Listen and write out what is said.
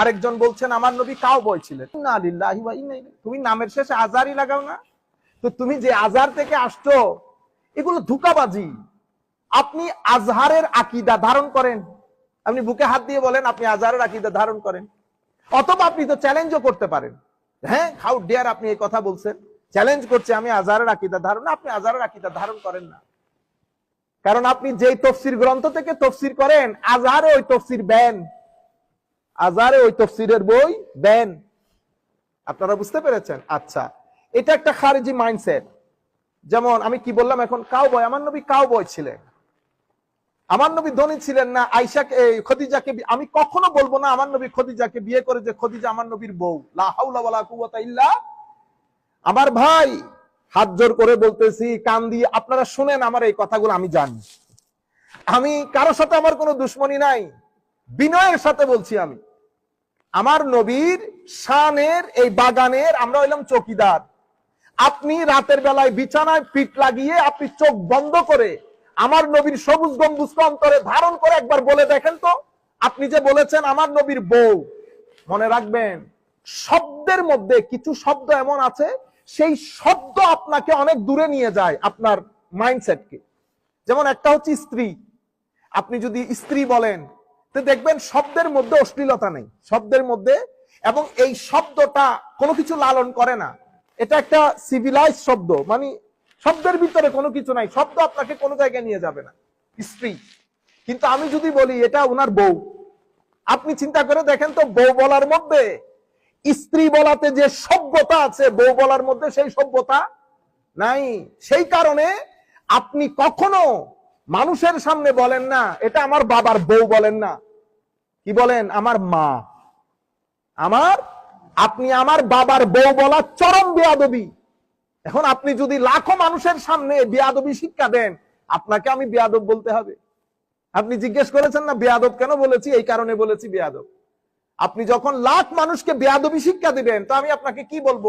আরেকজন বলছেন, আমার নবী কাউ বয় ছিলেন। তুমি নামের শেষে আজারই লাগাও না? তো তুমি যে আজার থেকে আসছো, এগুলো ধোকাবাজি। আপনি আজহারের আকিদা ধারণ করেন। আপনি বুকে হাত দিয়ে বলেন, আপনি আজহারের আকিদা ধারণ করেন। অথবা আপনি তো চ্যালেঞ্জও করতে পারেন। হ্যাঁ হাউ ডিয়ার আপনি এই কথা বলছেন? চ্যালেঞ্জ করছে, আমি আজহারের আকিদা ধারণ আপনি আজহারের আকিদা ধারণ করেন না। কারণ আপনি যেই তফসির গ্রন্থ থেকে তফসির করেন, আজহারে ওই তফসির ব্যান। আজহারে ওই তফসিরের বই দেন। আপনারা বুঝতে পেরেছেন? আচ্ছা। এটা একটা খারিজি মাইন্ডসেট যেমন আমি কি বললাম এখন? কাউ বয় আমার নবী কাউ বয় ছিলেন। আমার নবী ধনী ছিলেন না। আইসাকে খদিজাকে আমি কখনো বলব না আমার নবী খদিজাকে বিয়ে করে যে খদিজা আমার নবীর বউ। ইল্লা আমার ভাই। হাত জোর করে বলতেছি, কান দিয়ে। আপনারা শুনেন আমার এই কথাগুলো, আমি জানি। আমি কারোর সাথে আমার কোনো দুশ্মনী নাই। বিনয়ের সাথে বলছি আমি। আমার নবীর শানের এই বাগানের আমরা হইলাম চকিদার। আপনি রাতের বেলায় বিছানায় পিঠ লাগিয়ে আপনি চোখ বন্ধ করে আমার নবীর সবুজ গম্বুজকে অন্তরে ধারণ করে একবার বলে দেখেন তো। আপনি যে বলেছেন আমার নবীর বউ, মনে রাখবেন, শব্দের মধ্যে কিছু শব্দ এমন আছে, সেই শব্দ আপনাকে অনেক দূরে নিয়ে যায় আপনার মাইন্ডসেটকে যেমন একটা হচ্ছে স্ত্রী। আপনি যদি স্ত্রী বলেন তো দেখবেন শব্দের মধ্যে অশ্লীলতা নেই, শব্দের মধ্যে, এবং এই শব্দটা কোনো কিছু লালন করে না। এটা একটা সিভিলাইজ শব্দ মানে শব্দের ভিতরে কোনো কিছু নাই, শব্দ আপনাকে কোনো জায়গায় নিয়ে যাবে না স্ত্রী কিন্তু আমি যদি বলি, এটা ওনার বউ। আপনি চিন্তা করে দেখেন তো, বউ বলার মধ্যে, স্ত্রী বলাতে যে সভ্যতা আছে, বউ বলার মধ্যে সেই সভ্যতা নাই। সেই কারণে আপনি কখনো মানুষের সামনে বলেন না, এটা আমার বাবার বউ বলেন না। কি বলেন? আমার মা। আমার, আপনি আমার বাবার বউ বলা চরম বেয়াদবি। এখন আপনি যদি লাখো মানুষের সামনে বেয়াদবি শিক্ষা দেন, আপনাকে আমি বেয়াদব বলতে হবে। আপনি জিজ্ঞেস করেছেন না, বেয়াদব কেন বলেছি? এই কারণে বলেছি বেয়াদব। আপনি যখন লাখ মানুষকে বেয়াদবি শিক্ষা দিবেন, তো আমি আপনাকে কি বলব?